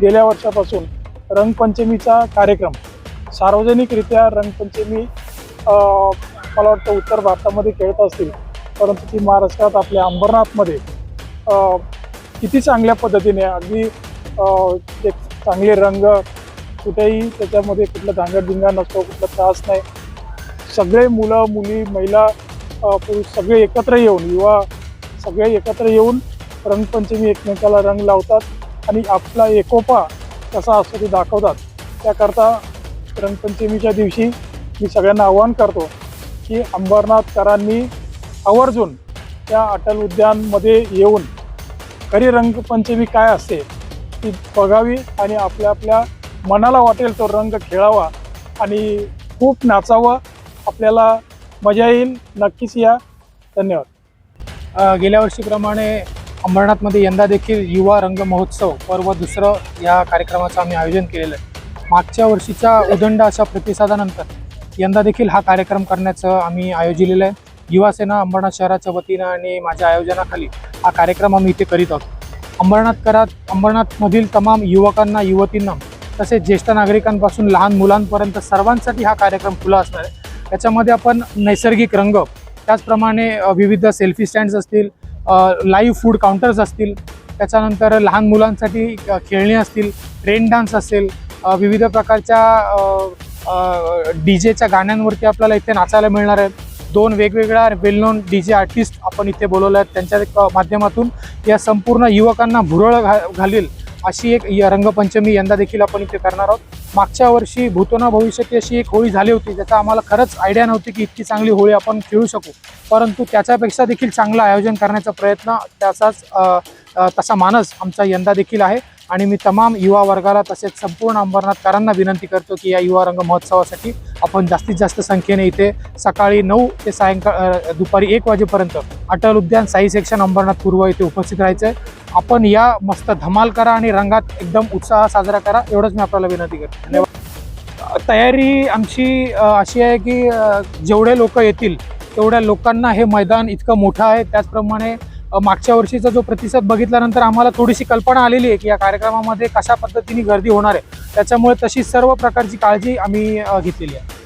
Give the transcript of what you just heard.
गेल्या वर्षापासून रंगपंचमीचा कार्यक्रम. सार्वजनिकरित्या रंगपंचमी मला वाटतं उत्तर भारतामध्ये खेळत असतील. परंतु ती महाराष्ट्रात आपल्या अंबरनाथमध्ये किती चांगल्या पद्धतीने अगदी एक चांगले रंग कुठेही त्याच्यामध्ये कुठला धांगडधिंगा नसतो कुठला त्रास नाही. सगळे मुलं मुली महिला पुरुष सगळे एकत्र येऊन युवा सगळे एकत्र येऊन रंगपंचमी एकमेकाला रंग लावतात. आणि आपला एकोपा कसा असतो ते दाखवतात. त्याकरता रंगपंचमीच्या दिवशी मी सगळ्यांना आवाहन करतो की अंबरनाथकरांनी आवर्जून त्या अटल उद्यानमध्ये येऊन खरी रंगपंचमी काय असते ती बघावी आणि आपल्या आपल्या मनाला वाटेल तो रंग खेळावा आणि खूप नाचावं. आपल्याला मजा येईल. नक्कीच या. धन्यवाद. गेल्या वर्षीप्रमाणे अंबरनाथमध्ये यंदा देखील युवा रंग महोत्सव पर्व दुसरं या कार्यक्रमाचं आम्ही आयोजन केलेलं आहे. मागच्या वर्षीच्या उदंड अशा प्रतिसादानंतर यंदा देखील हा कार्यक्रम करण्याचं आम्ही आयोजिलेलं आहे. युवासेना अंबरनाथ शहराच्या वतीनं आणि माझ्या आयोजनाखाली हा कार्यक्रम आम्ही इथे करीत आहोत. अंबरनाथ करात अंबरनाथमधील तमाम युवकांना युवतींना तसेच ज्येष्ठ नागरिकांपासून लहान मुलांपर्यंत सर्वांसाठी हा कार्यक्रम खुला असणार आहे. त्याच्यामध्ये आपण नैसर्गिक रंग त्याचप्रमाणे विविध सेल्फी स्टँड्स असतील लाईव्ह फूड काउंटर्स असतील. त्याच्यानंतर लहान मुलांसाठी खेळणी असतील रेन डान्स असेल विविध प्रकारच्या डी जेच्या गाण्यांवरती आपल्याला इथे नाचायला मिळणार आहेत. दोन वेगवेगळ्या well known D J artist आपण इथे बोलवले आहेत. त्यांच्या माध्यमातून या संपूर्ण युवकांना भुरळ घा घालील. अशी एक य- रंगपंचमी यंदा देखील आपण इथे करणार आहोत. मागच्या वर्षी भूतोना भविष्याची अशी एक होळी झाली होती ज्याचा आम्हाला खरंच आयडिया नव्हती की इतकी चांगली होळी आपण खेळू शकू. परंतु त्याच्यापेक्षा देखील चांगलं आयोजन करण्याचा प्रयत्न त्याचाच तसा मानस आमचा यंदा देखील आहे. आणि मी तमाम युवा वर्गाला तसेच संपूर्ण अंबरनाथकरांना विनंती करतो की या युवा रंग महोत्सवासाठी आपण जास्तीत जास्त संख्येने इथे सकाळी नऊ ते सायंकाळ दुपारी एक वाजेपर्यंत अटल उद्यान साई सेक्शन अंबरनाथ पूर्व इथे उपस्थित राहायचं आहे आपण या मस्त धमाल करा आणि रंगात एकदम उत्साह साजरा करा एवढंच मी आपल्याला विनंती करतो. धन्यवाद. तयारी आमची अशी आहे की जेवढे लोक येतील तेवढ्या लोकांना हे मैदान इतकं मोठं आहे. त्याचप्रमाणे मागच्या वर्षीचा जो प्रतिसाद बघितल्यानंतर आम्हाला थोडीशी कल्पना आलेली आहे की या कार्यक्रमामध्ये कशा पद्धतीने गर्दी होणार आहे. त्याच्यामुळे तशी सर्व प्रकारची काळजी आम्ही घेतलेली आहे.